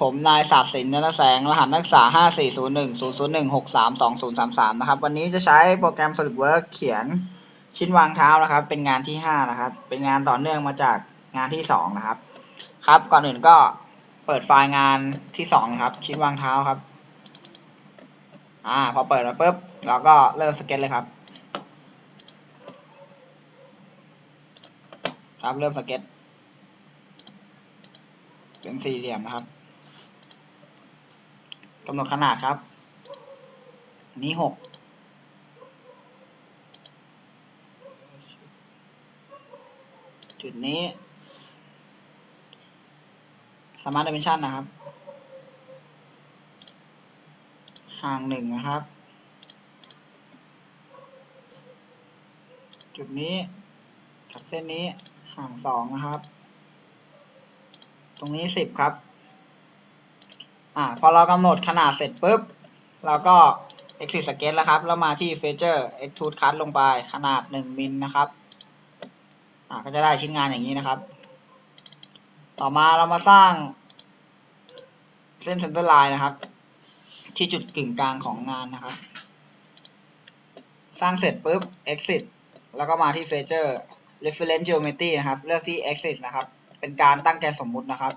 ผมนายศาสตร์ศิลป์นนแสง รหัสนักศึกษาห้าสี่ศูนย์หนึ่งศูนย์ศูนย์หนึ่งหกสามสองศูนย์สามสามนะครับ วันนี้จะใช้โปรแกรม SolidWorks เขียนชิ้นวางเท้านะครับ เป็นงานที่ห้านะครับ เป็นงานต่อเนื่องมาจากงานที่สองนะครับ ครับ ก่อนอื่นก็เปิดไฟล์งานที่สองนะครับ ชิ้นวางเท้าครับ อ่า พอเปิดมาปุ๊บ เราก็เริ่มสเก็ตเลยครับ ครับ เริ่มสเก็ตเป็นสี่เหลี่ยมนะครับ กำหนดขนาดครับนี้หกจุดนี้ Smart Dimension นะครับ ห่างหนึ่งนะครับ จุดนี้กับเส้นนี้ห่างสองนะครับ ตรงนี้สิบครับ อ่าพอเรากำหนดขนาดเสร็จปุ๊บ เราก็ exit sketch แล้วครับ แล้วมาที่ feature extrude cut ลงไปขนาด 1มิลนะครับ อ่าก็จะได้ชิ้นงานอย่างนี้นะครับ ต่อมาเรามาสร้างเส้น center line นะครับ ที่จุดกึ่งกลางของงานนะครับ สร้างเสร็จปุ๊บ exit แล้วก็มาที่ feature reference geometry นะครับ เลือกที่ exit นะครับ เป็นการตั้งแกนสมมุตินะครับ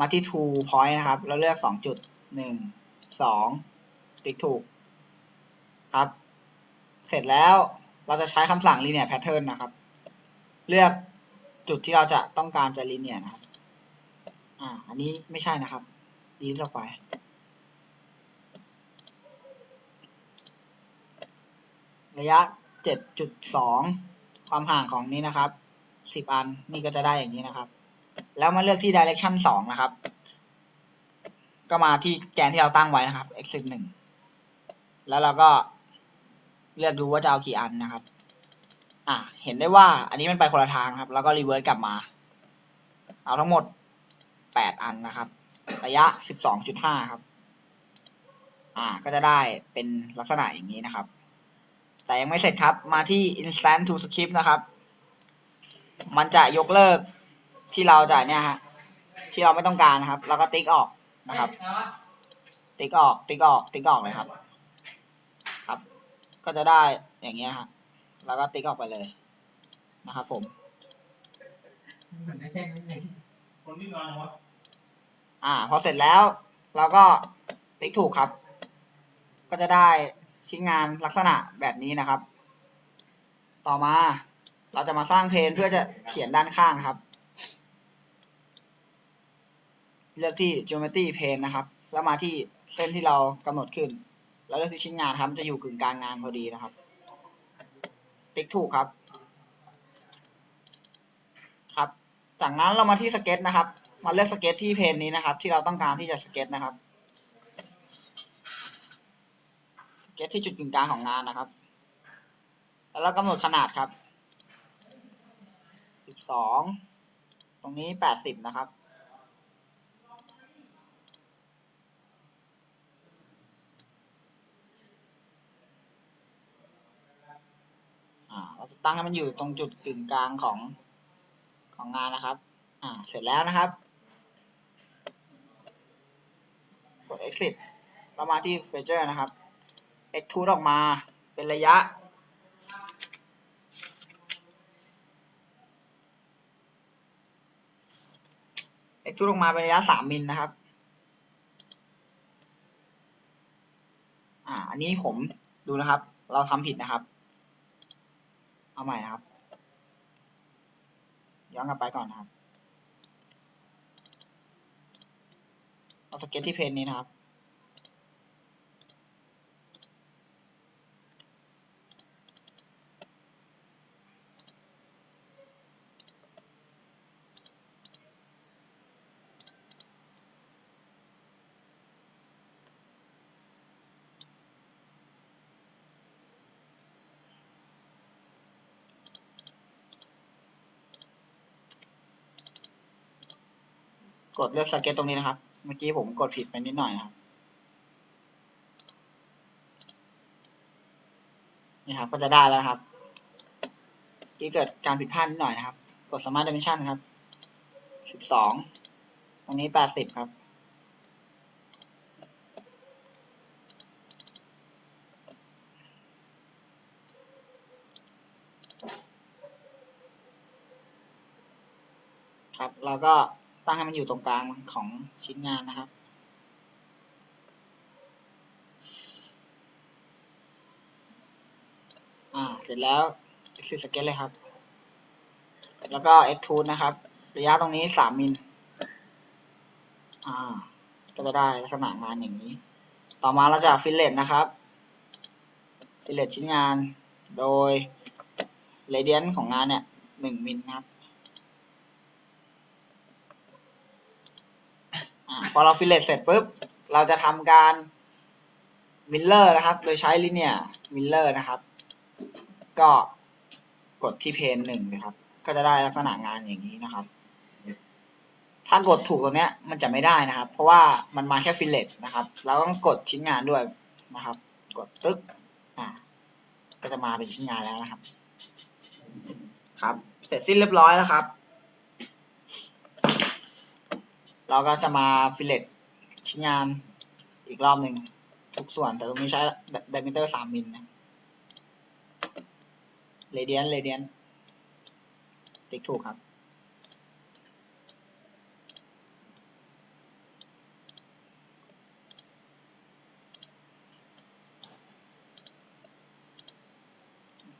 มาที่ two point นะครับ แล้วเลือกสองจุดหนึ่งสองติ๊กถูกครับ เสร็จแล้วเราจะใช้คำสั่ง linear pattern นะครับ เลือกจุดที่เราจะต้องการจะ linear นะครับ อ่า อันนี้ไม่ใช่นะครับ ดีลงไป ระยะ 7.2 ความห่างของนี้นะครับ 10 อัน นี่ก็จะได้อย่างนี้นะครับ แล้วมาเลือกที่ direction 2 นะครับ ก็มาที่แกนที่เราตั้งไว้นะครับ x 1แล้วเราก็เลือกดูว่าจะเอากี่อันนะครับ อ่า เห็นได้ว่าอันนี้มันไปคนละทางครับ แล้วก็รีเวิร์สกลับมา เอาทั้งหมด 8 อันนะครับ ระยะ 12.5 ครับ อ่า ก็จะได้เป็นลักษณะอย่างนี้นะครับ แต่ยังไม่เสร็จครับ มาที่ instant to script นะครับ มันจะยกเลิก ที่เราจะเนี่ยฮะที่เราไม่ต้องการนะครับแล้วก็ติ๊กออกนะครับ ติ๊กออก ติ๊กออก ติ๊กออกเลยครับ ครับ ก็จะได้อย่างเงี้ยฮะแล้วก็ติ๊กออกไปเลยนะครับผมเหมือนได้แค่นั้นเออ่า พอเสร็จแล้วเราก็ติ๊กถูกครับ ก็จะได้ชิ้นงานลักษณะแบบนี้นะครับ ต่อมาเราจะมาสร้างเพนเพื่อจะเขียนด้านข้างครับ เลือกที่ geometry plane นะครับ แล้วมาที่เส้นที่เรากำหนดขึ้น แล้วเลือกที่ชิ้นงานครับ จะอยู่กึ่งกลางงานพอดีนะครับ ติ๊กถูกครับ ครับ จากนั้นเรามาที่สเก็ตนะครับ มาเลือกสเก็ตที่เพนนี้นะครับ ที่เราต้องการที่จะสเก็ตนะครับ สเก็ตที่จุดกึ่งกลางของงานนะครับ แล้วเรากำหนดขนาดครับสิบสองตรงนี้แปดสิบนะครับ อ่า เราจะ ตั้งให้มันอยู่ตรงจุดกึ่งกลางของของงานนะครับ อ่า เสร็จแล้วนะครับ กด exit เรามาที่ feature นะครับ extrude ออกมาเป็นระยะ extrude ออกมาเป็นระยะ 3 มิลนะครับ อ่า อันนี้ผมดูนะครับ เราทำผิดนะครับ เอาใหม่นะครับ ย้อนกลับไปก่อนนะครับ เอาสเก็ตที่เพจนี้นะครับ กดเลือกสเก็ตตรงนี้นะครับ เมื่อกี้ผมกดผิดไปนิดหน่อยนะครับ นี่ครับก็จะได้แล้วครับที่เกิดการผิดพลาดนิดหน่อยนะครับ กดสมาร์ทเดเมนชั่นครับสิบสองตรงนี้แปดสิบครับครับ เราก็ ตั้งให้มันอยู่ตรงกลางของชิ้นงานนะครับ อ่า เสร็จแล้ว exit sketch เลยครับ แล้วก็ extrude นะครับ ระยะตรงนี้สามมิล อ่า ก็จะได้ลักษณะงานอย่างนี้ ต่อมาเราจะ fillet นะครับ fillet ชิ้นงาน โดย radius ของงานเนี่ยหนึ่งมิลนะครับ อ่า พอเรา fillet เสร็จปุ๊บ เราจะทำการ miller นะครับ โดยใช้ linear miller นะครับ ก็กดที่เพนหนึ่งเลยครับ ก็จะได้ลักษณะงานอย่างนี้นะครับ ถ้ากดถูกตรงเนี้ยมันจะไม่ได้นะครับ เพราะว่ามันมาแค่ฟิลเลตนะครับ เราต้องกดชิ้นงานด้วยนะครับ กดตึ๊กอ่าก็จะมาเป็นชิ้นงานแล้วนะครับ ครับ เสร็จสิ้นเรียบร้อยแล้วครับ เราก็จะมาฟิลเลตชิ้นงานอีกรอบหนึ่งทุกส่วนแต่ตรงนี้ใช้ไดมิเตอร์สามมิลนะเรเดียนเรเดียนติ๊กถูกครับ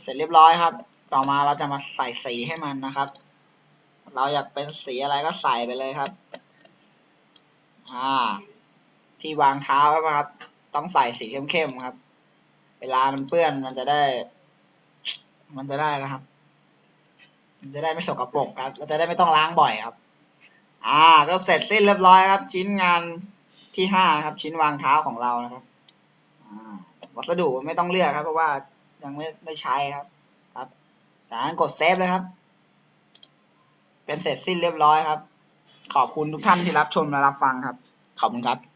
เสร็จเรียบร้อยครับ ต่อมาเราจะมาใส่สีให้มันนะครับ เราอยากเป็นสีอะไรก็ใส่ไปเลยครับ อ่า ที่วางเท้าครับ ต้องใส่สีเข้มๆครับ เวลามันเปื้อนมันจะได้ มันจะได้นะครับ มันจะได้ไม่สกปรกครับเราจะได้ไม่ต้องล้างบ่อยครับ อ่า ก็เสร็จสิ้นเรียบร้อยครับ ชิ้นงานที่ห้านะครับ ชิ้นวางเท้าของเรานะครับ อ่า วัสดุไม่ต้องเลือกครับ เพราะว่ายังไม่ได้ใช้ครับ ครับจากนั้นกดเซฟเลยครับ เป็นเสร็จสิ้นเรียบร้อยครับ ขอบคุณทุกท่านที่รับชมและรับฟังครับ ขอบคุณครับ